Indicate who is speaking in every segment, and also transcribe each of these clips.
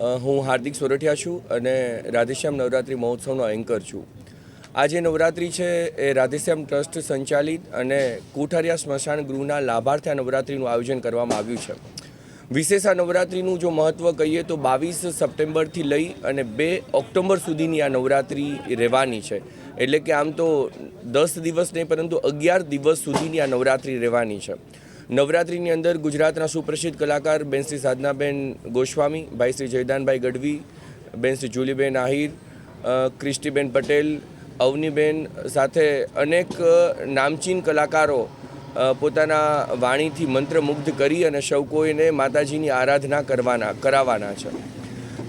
Speaker 1: હું હાર્દિક સોરઠિયા છું અને રાધેશ્યામ નવરાત્રિ મહોત્સવનો એન્કર છું. આ જે નવરાત્રિ છે, એ રાધેશ્યામ ટ્રસ્ટ સંચાલિત અને કોઠારિયા સ્મશાન ગૃહના લાભાર્થી નવરાત્રિનું આયોજન કરવામાં આવ્યું છે. વિશેષ આ નવરાત્રિનું જો મહત્ત્વ કહીએ તો બાવીસ સપ્ટેમ્બરથી લઈ અને બે ઓક્ટોબર સુધીની આ નવરાત્રિ રહેવાની છે. એટલે કે આમ તો દસ દિવસ નહીં, પરંતુ અગિયાર દિવસ સુધીની આ નવરાત્રિ રહેવાની છે. નવરાત્રિની અંદર ગુજરાતના સુપ્રસિદ્ધ કલાકાર બેન શ્રી સાધનાબેન ગોસ્વામી, ભાઈ શ્રી જયદાનભાઈ ગઢવી, બેન શ્રી જુલીબેન આહિર ક્રિસ્ટીબેન પટેલ, અવનીબેન સાથે અનેક નામચીન કલાકારો પોતાના વાણીથી મંત્રમુગ્ધ કરી અને સૌ કોઈને માતાજીની આરાધના કરવાના, કરાવવાના છે.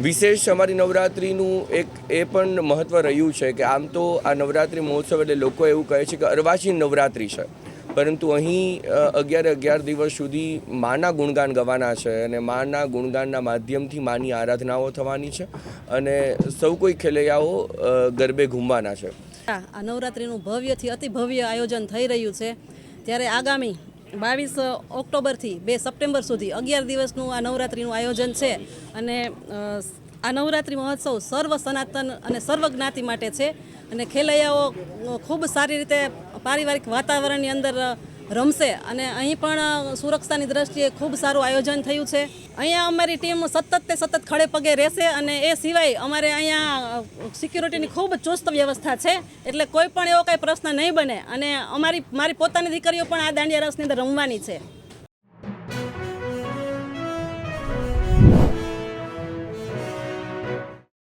Speaker 1: વિશેષ અમારી નવરાત્રિનું એક, એ પણ મહત્ત્વ રહ્યું છે કે આમ તો આ નવરાત્રિ મહોત્સવ એટલે લોકો એવું કહે છે કે અર્વાચીન નવરાત્રિ છે. પરંતુ અહીં અગિયાર અગિયાર દિવસ સુધી માના ગુણગાન ગવાના છે અને માના ગુણગાનના માધ્યમથી માની આરાધનાઓ થવાની છે અને સૌ કોઈ ખેલૈયાઓ ગરબે ઘૂમવાના છે.
Speaker 2: આ નવરાત્રિનું ભવ્યથી અતિ ભવ્ય આયોજન થઈ રહ્યું છે. ત્યારે આગામી બાવીસ ઓક્ટોબરથી બે સપ્ટેમ્બર સુધી અગિયાર દિવસનું આ નવરાત્રિનું આયોજન છે અને આ નવરાત્રિ મહોત્સવ સર્વ સનાતન અને સર્વ જ્ઞાતિ માટે છે અને ખેલૈયાઓ ખૂબ સારી રીતે પારિવારિક વાતાવરણની અંદર રમશે અને અહીં પણ સુરક્ષાની દ્રષ્ટિએ ખૂબ સારું આયોજન થયું છે. અહીંયા અમારી ટીમ સતત તે સતત ખડે પગે રહેશે અને એ સિવાય અમારે અહીંયા સિક્યુરિટીની ખૂબ ચુસ્ત વ્યવસ્થા છે. એટલે કોઈ પણ એવો કાંઈ પ્રશ્ન નહીં બને અને અમારી, મારી પોતાની દીકરીઓ પણ આ દાંડિયા રસની અંદર રમવાની છે.